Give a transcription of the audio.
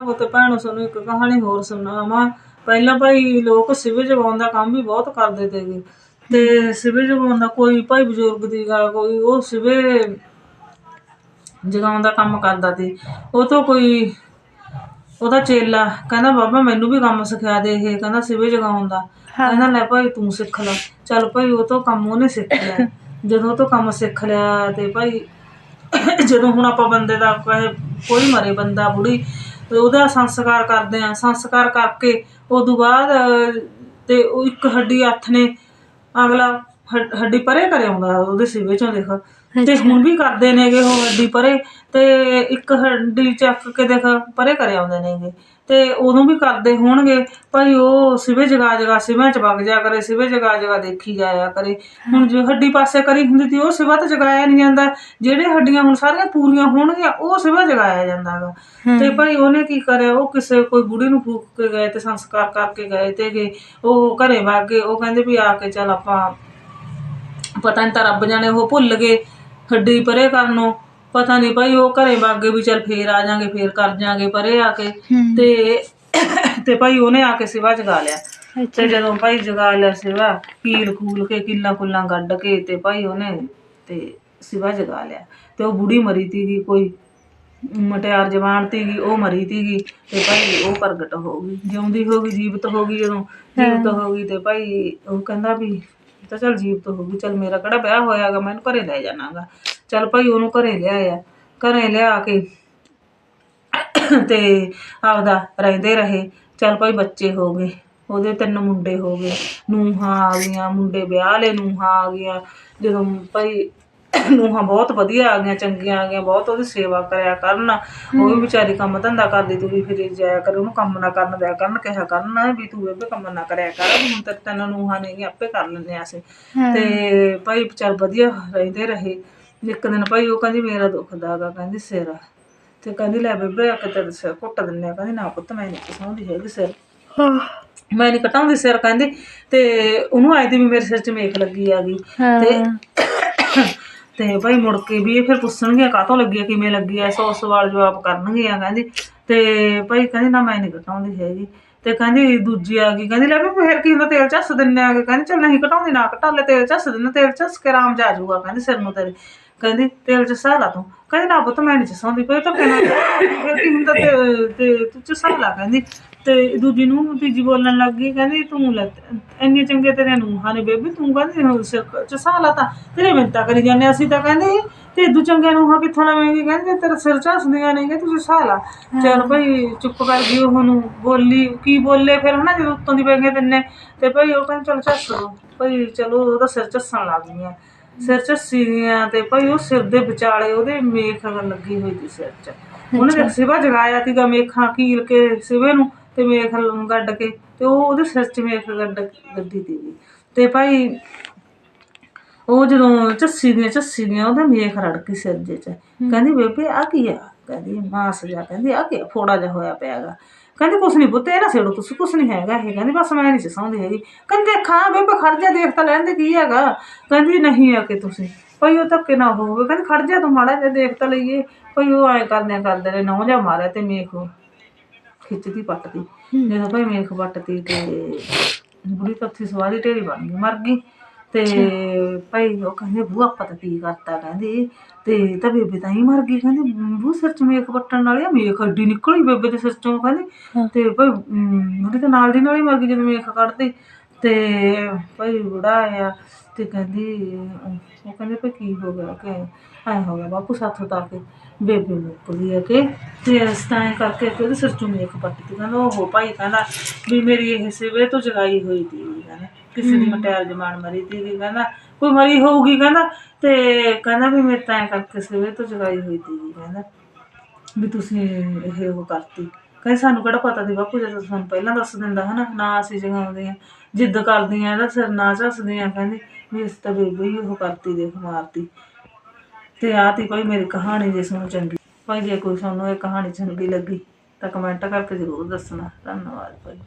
ਉਹ ਤੇ ਭੈਣੋ ਸਾਨੂੰ ਇੱਕ ਕਹਾਣੀ ਹੋਰ ਸੁਣਾਵਾਂ। ਪਹਿਲਾਂ ਭਾਈ ਲੋਕ ਸਿਵੇ ਜਗਾਉਣ ਦਾ ਕੰਮ ਵੀ ਬਹੁਤ ਕਰਦੇ ਤੇਗੇ ਤੇ ਸਿਵੇ ਜਗਾਉਣ ਦਾ ਕੋਈ ਭਾਈ ਬਜ਼ੁਰਗ ਦੀ ਗੱਲ ਕੋਈ ਉਹ ਸਿਵੇ ਜਗਾਉਣ ਦਾ ਕੰਮ ਕਰਦਾ ਸੀ। ਉਹ ਤੋਂ ਕੋਈ ਉਹਦਾ ਚੇਲਾ ਕਹਿੰਦਾ ਬਾਬਾ ਮੈਨੂੰ ਵੀ ਕੰਮ ਸਿਖਾ ਦੇ ਇਹ ਕਹਿੰਦਾ ਸਿਵੇ ਜਗਾਉਣ ਦਾ। ਕਹਿੰਦਾ ਲੈ ਭਾਈ ਤੂੰ ਸਿੱਖ ਲੈ। ਚੱਲ ਭਾਈ ਉਹ ਤੋਂ ਕੰਮ ਉਹਨੇ ਸਿੱਖ ਲਿਆ। ਜਦੋਂ ਉਹ ਤੋਂ ਕੰਮ ਸਿੱਖ ਲਿਆ ਤੇ ਭਾਈ ਜਦੋਂ ਹੁਣ ਆਪਾਂ ਬੰਦੇ ਦਾ ਕੋਈ ਮਰੇ ਬੰਦਾ ਬੁੜੀ ਤੇ ਉਹਦਾ ਸੰਸਕਾਰ ਕਰਦੇ ਆ। ਸੰਸਕਾਰ ਕਰਕੇ ਉਦੋਂ ਬਾਅਦ ਤੇ ਉਹ ਇੱਕ ਹੱਡੀ ਹੱਥ ਨੇ, ਅਗਲਾ ਹੱਡੀ ਪਰੇ ਕਰਿਆ ਆਉਂਦਾ ਉਹਦੇ ਸਿਵੇ ਚੋਂ ਦੇਖ। ਤੇ ਹੁਣ ਵੀ ਕਰਦੇ ਨੇਗੇ ਉਹ ਹੱਡੀ ਪਰੇ ਤੇ ਇੱਕ ਹੱਡੀ ਚੱਕ ਕੇ ਦੇਖ ਪਰੇ ਕਰਿਆ ਆਉਂਦੇ ਨੇਗੇ। ਤੇ ਉਦੋਂ ਵੀ ਕਰਦੇ ਹੋਣਗੇ ਭਾਈ ਉਹ ਸਿਵੇ ਜਗਾ ਜਗਾ ਸਿਵਿਆਂ ਚ ਵਗ ਜਾ ਕਰੇ ਸਿਵੇ ਜਗਾ ਜਗਾ ਦੇਖੀ ਜਾਇਆ ਕਰੇ। ਹੁਣ ਜੋ ਹੱਡੀ ਪਾਸੇ ਕਰੀ ਹੁੰਦੀ ਤੀ ਉਹ ਸਿਵਾ ਤਾਂ ਜਗਾਇਆ ਨਹੀਂ ਜਾਂਦਾ। ਜਿਹੜੇ ਹੱਡੀਆਂ ਹੁਣ ਸਾਰੀਆਂ ਪੂਰੀਆਂ ਹੋਣਗੀਆਂ ਉਹ ਸਿਵਾ ਜਗਾਇਆ ਜਾਂਦਾਗਾ। ਤੇ ਭਾਈ ਉਹਨੇ ਕੀ ਕਰਿਆ ਉਹ ਕਿਸੇ ਕੋਈ ਬੁੜੀ ਨੂੰ ਫੂਕ ਕੇ ਗਏ ਤੇ ਸੰਸਕਾਰ ਕਰਕੇ ਗਏ ਤੇਗੇ ਉਹ ਘਰੇ ਵਗ ਗਏ ਉਹ ਕਹਿੰਦੇ ਵੀ ਆ ਕੇ ਚੱਲ ਆਪਾਂ ਪਤਾ ਨਹੀਂ ਤਾਂ ਰੱਬ ਜਾਣੇ ਉਹ ਭੁੱਲ ਗਏ। ਹੱਡੀ ਪਰੇ ਕਰਨੋਂ ਪਤਾ ਨਹੀਂ ਭਾਈ ਉਹ ਘਰੇ ਵਾਗੇ ਵੀ ਚੱਲ ਫੇਰ ਆ ਜਾਾਂਗੇ ਫੇਰ ਕਰ ਜਾਾਂਗੇ ਪਰੇ ਆ ਕੇ। ਤੇ ਤੇ ਭਾਈ ਉਹਨੇ ਆ ਕੇ ਸਿਵਾ ਜਗਾ ਲਿਆ। ਤੇ ਜਦੋਂ ਭਾਈ ਜਗਾ ਲਿਆ ਸਿਵਾ ਕੀਲ ਖੂਲ ਕੇ ਕਿੱਲਾ ਕੁੱਲਾਂ ਗੱਡ ਕੇ ਤੇ ਭਾਈ ਉਹਨੇ ਤੇ ਸਿਵਾ ਜਗਾ ਲਿਆ। ਤੇ ਉਹ ਬੁੜੀ ਮਰੀ ਤੀਗੀ ਕੋਈ ਮਟਿਆਰ ਜਵਾਨ ਤੀਗੀ ਉਹ ਮਰੀ ਤੀਗੀ ਤੇ ਭਾਈ ਉਹ ਪ੍ਰਗਟ ਹੋ ਗਈ। ਜਿਉਂਦੀ ਹੋ ਗਈ ਜੀਵਤ ਹੋ ਗਈ ਜਦੋਂ ਜੀਵਤ ਹੋ ਗਈ ਤੇ ਭਾਈ ਉਹ ਕਹਿੰਦਾ ਵੀ ਤਾਂ ਚਲ ਜੀਵਤ ਹੋ ਗਈ ਚਲ ਮੇਰਾ ਕਿਹੜਾ ਵਿਆਹ ਹੋਇਆਗਾ ਮੈਨੂੰ ਘਰੇ ਲੈ ਜਾਣਾਗਾ। ਚੱਲ ਭਾਈ ਉਹਨੂੰ ਘਰੇ ਲਿਆਇਆ, ਘਰੇ ਲਿਆ ਕੇ ਤੇ ਆਪਦਾ ਰਹਿੰਦੇ ਰਹੇ। ਚੱਲ ਭਾਈ ਬੱਚੇ ਹੋ ਗਏ, ਉਹਦੇ ਤਿੰਨ ਮੁੰਡੇ ਹੋ ਗਏ। ਨੂੰਹਾਂ ਆ ਗਈਆਂ, ਮੁੰਡੇ ਵਿਆਹ ਲੈ ਨੂੰਹਾਂ ਆ ਗਈਆਂ। ਜਦੋਂ ਭਾਈ ਨੂੰਹਾਂ ਬਹੁਤ ਵਧੀਆ ਆ ਗਈਆਂ ਚੰਗੀਆਂ ਆ ਗਈਆਂ ਬਹੁਤ ਉਹਦੀ ਸੇਵਾ ਕਰਿਆ ਕਰਨ। ਉਹ ਵੀ ਵਿਚਾਰੀ ਕੰਮ ਧੰਦਾ ਕਰਦੀ ਤੂੰ ਵੀ ਫਿਰ ਜਾਇਆ ਕਰ ਉਹਨੂੰ ਕੰਮ ਨਾ ਕਰਨ ਦਿਆ ਕਰਨ ਕਿਹਾ ਕਰਨ ਵੀ ਤੂੰ ਬੇਬੇ ਕੰਮ ਨਾ ਕਰਿਆ ਕਰ ਹੁਣ ਤੇ ਤੈਨੂੰ ਨੂੰਹਾਂ ਨੇ ਆਪੇ ਕਰ ਲੈਂਦੇ ਆ ਅਸੀਂ। ਤੇ ਭਾਈ ਚੱਲ ਵਧੀਆ ਰਹਿੰਦੇ ਰਹੇ। ਇੱਕ ਦਿਨ ਭਾਈ ਉਹ ਕਹਿੰਦੀ ਮੇਰਾ ਦੁਖਦਾ ਗਾ ਕਹਿੰਦੀ ਸਿਰ ਤੇ ਕਹਿੰਦੀ ਲੈ ਬੇਬੇ ਆ ਕੇ ਤੇਰੇ ਸਿਰ ਘੁੱਟ ਦਿੰਨੇ ਆ। ਕਹਿੰਦੀ ਨਾ ਪੁੱਤ ਮੈਂ ਨਹੀਂ ਕਸਾਉਂਦੀ ਹੈਗੀ ਸਿਰ। ਮੈਂ ਨਹੀਂ ਕਟਾਉਂਦੀ ਸਿਰ ਕਹਿੰਦੀ। ਤੇ ਉਹਨੂੰ ਆਈ ਦੀ ਵੀ ਮੇਰੇ ਸਿਰ 'ਚ ਮੇਖ ਲੱਗੀ ਆ ਗਈ। ਤੇ ਤੇ ਭਾਈ ਮੁੜ ਕੇ ਵੀ ਇਹ ਫਿਰ ਪੁੱਛਣਗੇ ਕਾਹਤੋਂ ਲੱਗੀ ਆ, ਕਿਵੇਂ ਲੱਗੀ ਆ, ਸੌ ਸਵਾਲ ਜਵਾਬ ਕਰਨਗੇ ਆ, ਕਹਿੰਦੀ। ਤੇ ਭਾਈ ਕਹਿੰਦੀ, ਨਾ ਮੈਂ ਨਹੀਂ ਕਟਾਉਂਦੀ ਹੈਗੀ। ਤੇ ਕਹਿੰਦੀ, ਦੂਜੀ ਆ ਗਈ, ਕਹਿੰਦੀ, ਲੈ ਵੀ ਫਿਰ ਕੀ ਹੁੰਦਾ, ਤੇਲ ਝੱਸ ਦਿੰਨੇ ਆ ਕਹਿੰਦੀ, ਚੱਲ ਨਹੀਂ ਕਟਾਉਂਦੀ ਨਾ ਕਟਾ ਲੈ, ਤੇਲ ਝੱਸ ਦਿੰਨੇ, ਤੇਲ ਝੱਸ ਕੇ ਆਰਾਮ ਜਾ ਜਾਊਗਾ, ਕਹਿੰਦੀ ਸਿਰ ਨੂੰ ਤੇਰੇ। ਕਹਿੰਦੀ, ਤੇਲ ਚਸਾ ਲਾ ਤੂੰ। ਕਹਿੰਦੀ, ਨਾ ਪੁੱਤ, ਮੈਂ ਨਹੀਂ ਚਸਾਉਂਦੀ ਪਈ ਤਾਂ ਫਿਰ ਕੀ ਹੁੰਦਾ ਤੇ ਤੂੰ ਚਸਾ ਲਾ, ਕਹਿੰਦੀ। ਤੇ ਦੂਜੀ ਨੂੰ ਤੀਜੀ ਬੋਲਣ ਲੱਗ ਗਈ ਕਹਿੰਦੀ ਤੂੰ ਲੈ ਇੰਨੇ ਚੰਗੇ ਤੇਰੇ ਨੂੰਹਾਂ ਨੇ ਬੇਬੀ ਤੂੰ ਕਹਿੰਦੀ ਸਿਰ ਚਸਾ ਲਾ ਤਾਂ ਤੇਰੇ ਮਿੰਤਾ ਕਰੀ ਜਾਂਦੇ ਅਸੀਂ ਤਾਂ ਕਹਿੰਦੇ ਤੇ ਦੂ ਚੰਗੇ ਨੂੰਹਾਂ ਕਿੱਥੋਂ ਲਵੇਂਗੀ ਕਹਿੰਦੀ ਤੇਰੇ ਸਿਰ ਝੱਸਦੀਆਂ ਨਹੀਂ ਕਿ ਤੂੰ ਚਸਾ ਲਾ। ਚਲ ਭਾਈ ਚੁੱਪ ਕਰ ਗਈ ਉਹਨੂੰ ਬੋਲੀ ਕੀ ਬੋਲੇ ਫਿਰ ਹਨਾ ਜਦੋਂ ਉੱਤੋਂ ਦੀ ਪੈ ਗਏ ਤਿੰਨੇ ਤੇ ਭਾਈ ਉਹ ਕਹਿੰਦੀ ਚਲ ਝੱਸ ਦੋ ਭਾਈ ਚਲੋ ਉਹਦਾ ਸਿਰ ਝੱਸਣ ਲੱਗ ਗਈਆਂ। ਸਿਰ 'ਚ ਸੀਗੀਆਂ ਤੇ ਭਾਈ ਉਹ ਸਿਰ ਦੇ ਵਿਚਾਲੇ ਉਹਦੇ ਮੇਖ ਲੱਗੀ ਹੋਈ ਸੀ ਸਿਰ 'ਚ। ਉਹਨੇ ਸਿਵਾ ਜਗਾਇਆ ਸੀਗਾ ਮੇਖਾਂ ਕੀਲ ਕੇ ਸਿਵੇ ਨੂੰ। ਤੇ ਮੇਖ ਗੱਡ ਕੇ ਤੇ ਉਹ ਉਹਦੇ ਸਿਰ 'ਚ ਮੇਖ ਗੱਡ ਗੱਡੀ ਸੀਗੀ ਤੇ ਭਾਈ ਉਹ ਜਦੋਂ ਝੱਸੀ ਦੀਆਂ ਝੱਸੀ ਦੀਆਂ ਉਹਦੇ ਮੇਖ ਰੜਕੀ ਸਿਰ ਦੇ 'ਚ। ਕਹਿੰਦੀ ਬੇਬੇ ਆ ਕੀ ਆ? ਕਹਿੰਦੀ ਮਾਸ ਜਾ ਕਹਿੰਦੀ ਆ ਕੀ? ਫੋੜਾ ਜਿਹਾ ਹੋਇਆ ਪਿਆਗਾ ਕਹਿੰਦੀ ਕੁਛ ਨਹੀਂ ਪੁੱਤ ਨਾ ਛੇੜੋ ਤੁਸੀਂ ਕੁਛ ਨਹੀਂ ਹੈਗਾ ਇਹ। ਕਹਿੰਦੀ ਬਸ ਮੈਂ ਨਹੀਂ ਚਸਾਉਂਦੀ ਹੈਗੀ। ਕਹਿੰਦੀ ਦੇਖਾਂ ਬੇਬੇ ਖੜ ਜਾ ਦੇਖ ਤਾਂ ਲੈਂਦੇ ਕੀ ਹੈਗਾ। ਕਹਿੰਦੀ ਨਹੀਂ ਆ ਕਿ ਤੁਸੀਂ। ਭਾਈ ਉਹ ਧੱਕੇ ਨਾ ਹੋਵੇ ਕਹਿੰਦੀ ਖੜ ਜਾ ਤੂੰ ਮਾੜਾ ਜਿਹਾ ਦੇਖ ਤਾਂ ਲਈਏ। ਭਾਈ ਉਹ ਐ ਕਰਦੇ ਕਰਦੇ ਨੇ ਨੌ ਜਾ ਮਾਰਿਆ ਤੇ ਮੇਖ ਖਿੱਚਦੀ ਪੱਟਦੀ। ਜਦੋਂ ਭਾਈ ਮੇਖ ਪੱਟਦੀ ਤੇ ਬੁੜੀ ਤਾਂ ਉੱਥੇ ਸਵਾਦੀ ਢੇਰੀ ਬਣ ਗਈ ਮਰ ਗਈ। ਤੇ ਭਾਈ ਉਹ ਕਹਿੰਦੇ ਬੂ ਆਪਾਂ ਤਾਂ ਕੀ ਕਰਤਾ? ਕਹਿੰਦੀ ਤੇ ਤਾਂ ਬੇਬੇ ਤਾਂ ਹੀ ਮਰ ਗਈ। ਕਹਿੰਦੀ ਬੂ ਸਿਰ ਚ ਮੇਖ ਪੱਟਣ ਵਾਲੀ ਆ ਮੇਖ ਅੱਡੀ ਨਿਕਲੀ ਬੇਬੇ ਦੇ ਸਿਰ ਚੋਂ ਕਹਿੰਦੀ। ਤੇ ਭਾਈ ਬੁੜੀ ਤਾਂ ਨਾਲ ਦੀ ਨਾਲ ਹੀ ਮਰ ਗਈ ਜਦੋਂ ਮੇਖ ਕੱਢਦੀ। ਤੇ ਭਾਈ ਬੁੜਾ ਆਇਆ। ਤੇ ਕਹਿੰਦੀ ਉਹ ਕਹਿੰਦੇ ਭਾਈ ਕੀ ਹੋ ਗਿਆ ਕਿ ਐ ਹੋ ਗਿਆ ਬਾਪੂ ਸਾਥੋਂ ਤਾਂ ਕਿ ਬੇਬੇ ਮੁੱਕ ਗਈ ਹੈ ਕਿ। ਤੇ ਇਸ ਤਰ੍ਹਾਂ ਕਰਕੇ ਕਿ ਉਹਦੇ ਸਿਰ ਚੋਂ ਮੇਖ ਪੱਟਦੀ ਕਹਿੰਦਾ ਉਹ ਭਾਈ ਕਹਿੰਦਾ ਵੀ ਮੇਰੀ ਇਹ ਸਿਵੇ ਤੋਂ ਜਗਾਈ ਹੋਈ ਤੀ। ਕਹਿੰਦਾ ਕਿਸੇ ਦੀ ਮਟਿਆਰ ਜਮਾਨ ਮਰੀ ਤੀ ਵੀ ਕਹਿੰਦਾ ਕੋਈ ਮਰੀ ਹੋਊਗੀ ਕਹਿੰਦਾ। ਤੇ ਕਹਿੰਦਾ ਵੀ ਮੇਰੇ ਤਾਂ ਐਂ ਕਰਕੇ ਸਿਵੇ ਤੋਂ ਜਗਾਈ ਹੋਈ ਤੀ ਕਹਿੰਦਾ ਵੀ ਤੁਸੀਂ ਇਹ ਉਹ ਕਰਤੀ। ਕਹਿੰਦੇ ਸਾਨੂੰ ਕਿਹੜਾ ਪਤਾ ਸੀ ਬਾਪੂ ਜੇ ਤੁਹਾਨੂੰ ਪਹਿਲਾਂ ਦੱਸ ਦਿੰਦਾ ਹਨਾ ਨਾ ਅਸੀਂ ਜਗਾਉਂਦੇ ਆ ਜਿੱਦ ਕਰਦੀਆਂ ਇਹਦਾ ਸਿਰ ਨਾ ਝੱਸਦੀਆਂ ਕਹਿੰਦੇ। ਵੀ ਇਸ ਤਾਂ ਬੇਬੇ ਹੀ ਉਹ ਕਰਤੀ ਦੇਖ ਮਾਰਤੀ। ਤੇ ਆਹ ਤੀ ਭਾਈ ਮੇਰੀ ਕਹਾਣੀ ਜੇ ਸੁਣੋ ਚੰਗੀ। ਭਾਈ ਜੇ ਕੋਈ ਤੁਹਾਨੂੰ ਇਹ ਕਹਾਣੀ ਚੰਗੀ ਲੱਗੀ ਤਾਂ ਕਮੈਂਟ ਕਰਕੇ ਜ਼ਰੂਰ ਦੱਸਣਾ। ਧੰਨਵਾਦ ਭਾਈ।